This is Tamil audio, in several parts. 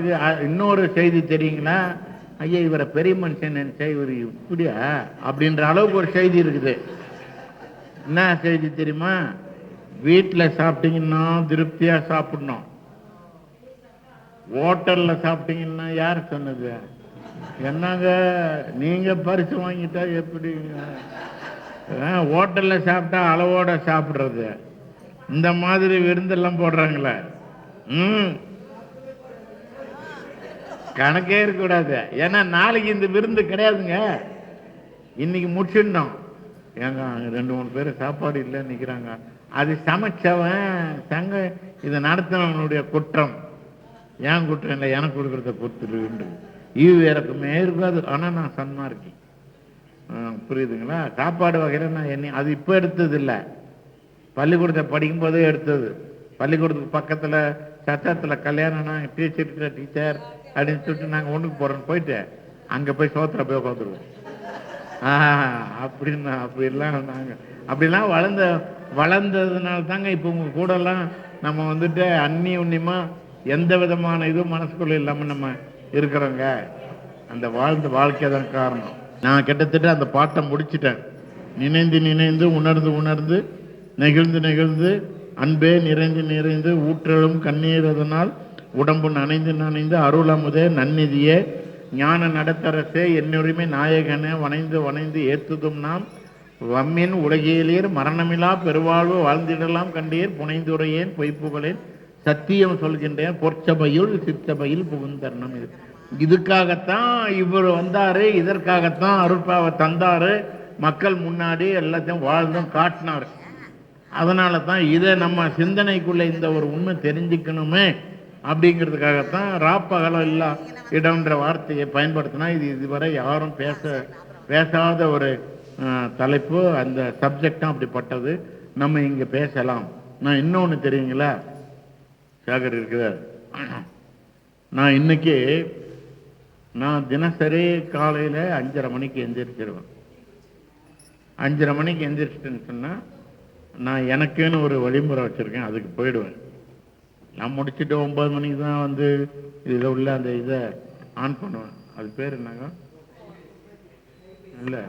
இன்னொரு செய்தி தெரியுங்களா ஐயா இவரை பெரிய மனுஷன் நினைச்சா இவர் இப்படியா? அப்படின்ற அளவுக்கு ஒரு செய்தி இருக்குது. என்ன செய்தி தெரியுமா? வீட்டில் சாப்பிட்டீங்கன்னா திருப்தியாக சாப்பிடணும். ஹோட்டலில் சாப்பிட்டீங்கன்னா யார் சொன்னது? என்னங்க? நீங்கள் பரிசு வாங்கிட்டா எப்படி? ஹோட்டலில் சாப்பிட்டா அளவோட சாப்பிட்றது. இந்த மாதிரி விருந்தெல்லாம் போடுறாங்களே. ம். கணக்கே இருக்கக்கூடாது. ஏன்னா நாளைக்கு இந்த விருந்து கிடையாதுங்க. இன்னைக்கு முடிச்சிடணும். ஏங்க ரெண்டு மூணு பேர் சாப்பாடு இல்லை நிற்கிறாங்க அது சமைச்சவன் சங்க இதை நடத்தினவனுடைய குற்றம். ஏன் குற்றம் இல்லை? எனக்கு கொடுக்குறத கொடுத்துருன்று ஈவு இறக்குமே இருக்காது. ஆனால் நான் சன்மா ஆ, புரியுதுங்களா? சாப்பாடு வகையில் நான் என்ன அது இப்போ எடுத்தது இல்லை பள்ளிக்கூடத்தை படிக்கும்போதே எடுத்தது. பள்ளிக்கூடத்துக்கு பக்கத்தில் சத்தத்தில் கல்யாணம்னா டீச்சர் டீச்சர் அப்படின்னு சொல்லிட்டு நாங்கள் ஒன்றுக்கு போகிறோன்னு போயிட்டு அங்கே போய் சோத்திர போய் உட்காந்துருவோம் அப்படின்னு அப்படிலாம் நாங்கள் அப்படிலாம் வளர்ந்த வளர்ந்ததுனால தாங்க இப்போ உங்கள் கூடலாம் நம்ம வந்துட்டு அந்நியுன்யமா எந்த விதமான இதுவும் மனசுக்குள்ள இல்லாமல் நம்ம இருக்கிறோங்க. அந்த வாழ்ந்த வாழ்க்கை தான் காரணம். நான் கிட்டத்தட்ட அந்த பாட்டை முடிச்சிட்டேன். நினைந்து நினைந்து உணர்ந்து உணர்ந்து நெகிழ்ந்து நெகிழ்ந்து அன்பே நிறைந்து நிறைந்து ஊற்றலும் கண்ணீர் அதனால் உடம்பு நனைந்து நனைந்து அருள் அமுதே நன்னிதியே. ஞான நடத்தரசே என்னுரிமை நாயகனே வனைந்து வனைந்து ஏத்துதும் நாம். வம்மின் உலகியலீர் மரணமிலா பெருவாழ்வு வாழ்ந்திடலாம் கண்டீர். புனைந்துரையேன் பொய்ப்புகளேன் சத்தியம் சொல்கின்றேன் பொற்சபையுள் சிற்சபையில் புகுந்தர்ணம் இது. இதுக்காகத்தான் இவர் வந்தார் இதற்காகத்தான் அருட்பாவை தந்தார். மக்கள் முன்னாடி எல்லாத்தையும் வாழ்ந்தும் காட்டினார். அதனால தான் இதை நம்ம சிந்தனைக்குள்ளே இந்த ஒரு உண்மை தெரிஞ்சுக்கணுமே. அப்படிங்கிறதுக்காகத்தான் ராப்பகலம் இல்லா இடம்ன்ற வார்த்தையை பயன்படுத்தினா இது இதுவரை யாரும் பேச பேசாத ஒரு தலைப்பு. அந்த சப்ஜெக்டும் அப்படிப்பட்டது நம்ம இங்கே பேசலாம். நான் இன்னொன்று தெரியுங்களா? சேகர் இருக்கிறார். நான் இன்னைக்கு நான் தினசரி காலையில் அஞ்சரை மணிக்கு எந்திரிச்சிருவேன். அஞ்சரை மணிக்கு எந்திரிச்சிட்டேன்னு சொன்னால் நான் எனக்குன்னு ஒரு வழிமுறை வச்சுருக்கேன். அதுக்கு போயிடுவேன். நான் முடிச்சுட்டு ஒன்பது மணிக்கு தான் வந்து இதில் உள்ள அந்த இதை ஆன் பண்ணுவேன். அது பேர் என்னங்க? இல்லை.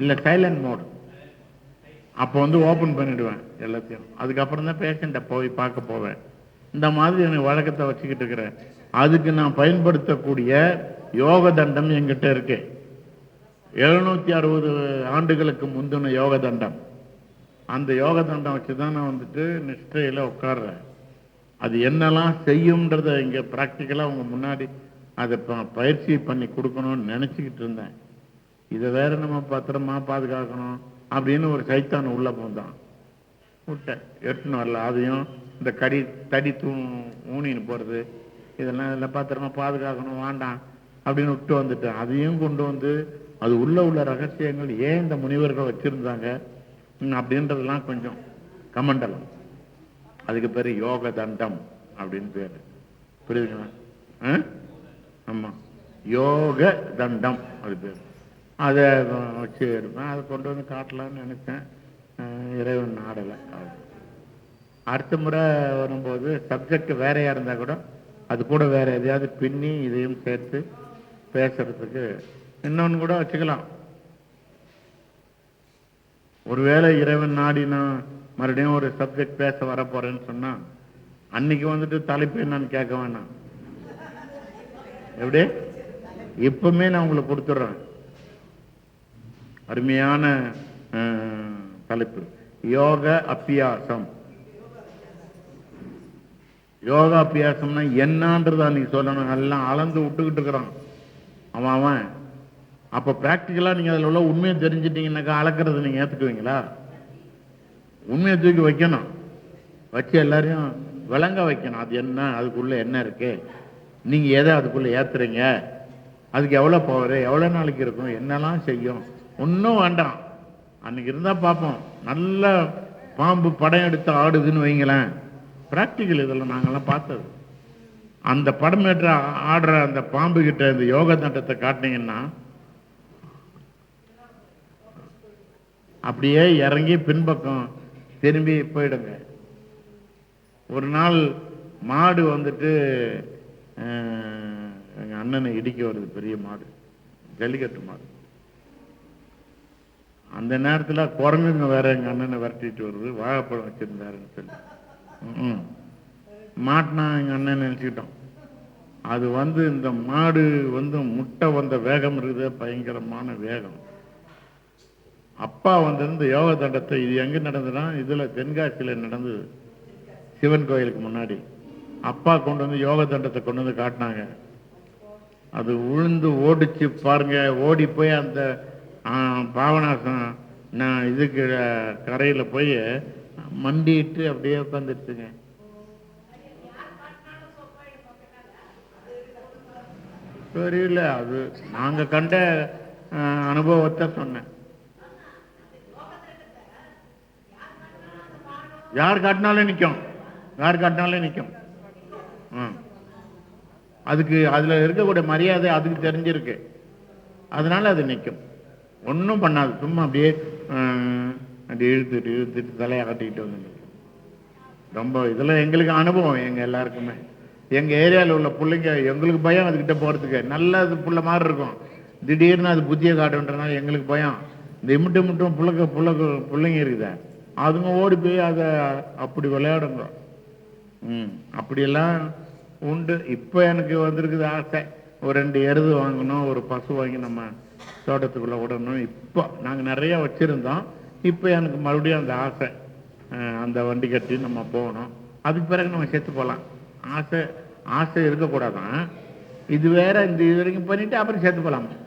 இல்லை சைலண்ட் மோட் அப்போ வந்து ஓப்பன் பண்ணிடுவேன் எல்லாத்தையும். அதுக்கப்புறம் தான் பேஷண்ட்டை போய் பார்க்க போவேன். இந்த மாதிரி எனக்கு வழக்கத்தை வச்சுக்கிட்டு இருக்கிறேன். அதுக்கு நான் பயன்படுத்தக்கூடிய யோக தண்டம் என்கிட்ட இருக்கு. எழுநூத்தி அறுபது ஆண்டுகளுக்கு முந்தின யோக தண்டம். அந்த யோக தண்டம் வச்சு தான் நான் வந்துட்டு நிஷ்டையில் உட்காடுறேன் அது என்னெல்லாம் செய்யும்ன்றத இங்கே ப்ராக்டிக்கலாக அவங்க முன்னாடி அதை ப- பயிற்சி பண்ணி கொடுக்கணும்னு நினச்சிக்கிட்டு இருந்தேன். இதை வேற நம்ம பத்திரமா பாதுகாக்கணும் அப்படின்னு ஒரு சைத்தான் உள்ள போந்தான். விட்டேன் எடுத்துன்னு வரல. அதையும் இந்த கடி தடி தூ ஊனின்னு போகிறது இதெல்லாம் இதெல்லாம் பத்திரமா பாதுகாக்கணும் வேண்டாம் அப்படின்னு விட்டு வந்துட்டேன். அதையும் கொண்டு வந்து அது உள்ள உள்ள ரகசியங்கள் ஏன் இந்த முனிவர்கள் வச்சுருந்தாங்க? அப்படின்றதெல்லாம் கொஞ்சம் கமண்டலம். அதுக்கு பேர் யோக தண்டம் அப்படின்னு பேர். புரியுதுங்களா? ஆ? யோக தண்டம் அது பேர். அதை வச்சு இருப்பேன். அதை கொண்டு வந்து காட்டலாம்னு நினச்சேன். இறைவன் நாடலை. அடுத்த முறை வரும்போது சப்ஜெக்ட் வேறையாக இருந்தால் கூட அது கூட வேறு எதையாவது பின்னி இதையும் சேர்த்து பேசுறதுக்கு. இன்னொன்று கூட வச்சுக்கலாம். ஒருவேளை இறைவன் நாடி நான் மறுபடியும் ஒரு சப்ஜெக்ட் பேச வர போறேன்னு சொன்னா அன்னைக்கு வந்துட்டு தலைப்பு என்னன்னு கேட்க வேணாம். எப்படி? இப்பவுமே நான் உங்களுக்கு கொடுத்துட்றேன். அருமையான அஹ், தலைப்பு. யோக அபியாசம். யோகா அபியாசம்னா என்னன்றதா நீ சொல்லணும். எல்லாம் அளந்து விட்டுக்கிட்டு இருக்கிறான். அவன் அவன். அப்போ ப்ராக்டிக்கலாக நீங்கள் அதில் உள்ள உண்மையை தெரிஞ்சிட்டீங்கன்னாக்கா அளக்கிறது நீங்கள் ஏற்றுக்குவீங்களா உண்மையை தூக்கி வைக்கணும். வச்சு எல்லாரையும் விளங்க வைக்கணும். அது என்ன? அதுக்குள்ளே என்ன இருக்குது நீங்கள் எதை அதுக்குள்ளே ஏற்றுறீங்க அதுக்கு எவ்வளோ பவர் எவ்வளோ நாளைக்கு இருக்கும்? என்னெல்லாம் செய்யும்? ஒன்றும் வேண்டாம். அன்றைக்கி இருந்தால் பார்ப்போம். நல்ல பாம்பு படம் எடுத்து ஆடுதுன்னு வைங்களேன். ப்ராக்டிக்கல் இதில் நாங்கள்லாம் பார்த்தது. அந்த படம் ஏற்ற ஆடுற அந்த பாம்பு கிட்ட இந்த யோக தண்டத்தை காட்டினீங்கன்னா அப்படியே இறங்கி பின்பக்கம் திரும்பி போயிடுங்க. ஒரு நாள் மாடு வந்துட்டு எங்கள் அண்ணனை இடிக்க வருது பெரிய மாடு ஜல்லிக்கட்டு மாடு. அந்த நேரத்தில் குரங்குங்க வேற எங்கள் அண்ணனை விரட்டிட்டு வருது வாழைப்பழம் வச்சுருந்தாருன்னு சொல்லி. ம் மாட்டினா எங்கள் அண்ணன் நினச்சிக்கிட்டோம். அது வந்து இந்த மாடு வந்து முட்டை வந்த வேகம் இருக்குது பயங்கரமான வேகம். அப்பா வந்திருந்து யோக தண்டத்தை இது எங்கே நடந்ததுன்னா இதில் தென்காசியில் நடந்தது. சிவன் கோயிலுக்கு முன்னாடி. அப்பா கொண்டு வந்து யோக தண்டத்தை கொண்டு வந்து காட்டினாங்க. அது உழுந்து ஓடிச்சு பாருங்க ஓடி போய் அந்த பாவனாசம் நான் இதுக்கு கரையில் போய் மண்டிட்டு அப்படியே உட்காந்துருச்சுங்க தெரியல அது நாங்கள் கண்ட அனுபவத்தை சொன்னேன். யார் காட்டினாலும் நிற்கும் யார் காட்டினாலும் நிற்கும் ம். அதுக்கு அதில் இருக்கக்கூடிய மரியாதை அதுக்கு தெரிஞ்சிருக்கு. அதனால அது நிற்கும் ஒன்றும் பண்ணாது. சும்மா அப்படியே அப்படி இழுத்துட்டு இழுத்துட்டு தலையை கட்டிக்கிட்டு வந்து ரொம்ப இதில் எங்களுக்கு அனுபவம் எங்கள் எல்லாருக்குமே. எங்கள் ஏரியாவில் உள்ள பிள்ளைங்க எங்களுக்கு பயம் அதுக்கிட்ட போகிறதுக்கு நல்லது புள்ள மாதிரி இருக்கும். திடீர்னு அது புத்தியை காட்டுன்றனால எங்களுக்கு பயம். இந்த இமிட்டு மட்டும் புள்ளக்க புள்ளக்கு பிள்ளைங்க இருக்குதே. அதுங்க ஓடி போய் அதை அப்படி விளையாடுங்க. ம். அப்படியெல்லாம் உண்டு. இப்போ எனக்கு வந்திருக்குது ஆசை. ஒரு ரெண்டு எருது வாங்கணும் ஒரு பசு வாங்கி நம்ம தோட்டத்துக்குள்ளே விடணும். இப்போ நாங்கள் நிறைய வச்சுருந்தோம். இப்போ எனக்கு மறுபடியும் அந்த ஆசை அந்த வண்டி கட்டி நம்ம போகணும். அதுக்கு பிறகு நம்ம செத்து போகலாம். ஆசை ஆசை இருக்கக்கூடாதான். இது வேற இந்த இது வரைக்கும் பண்ணிட்டு அப்புறம் செத்து போகலாம்?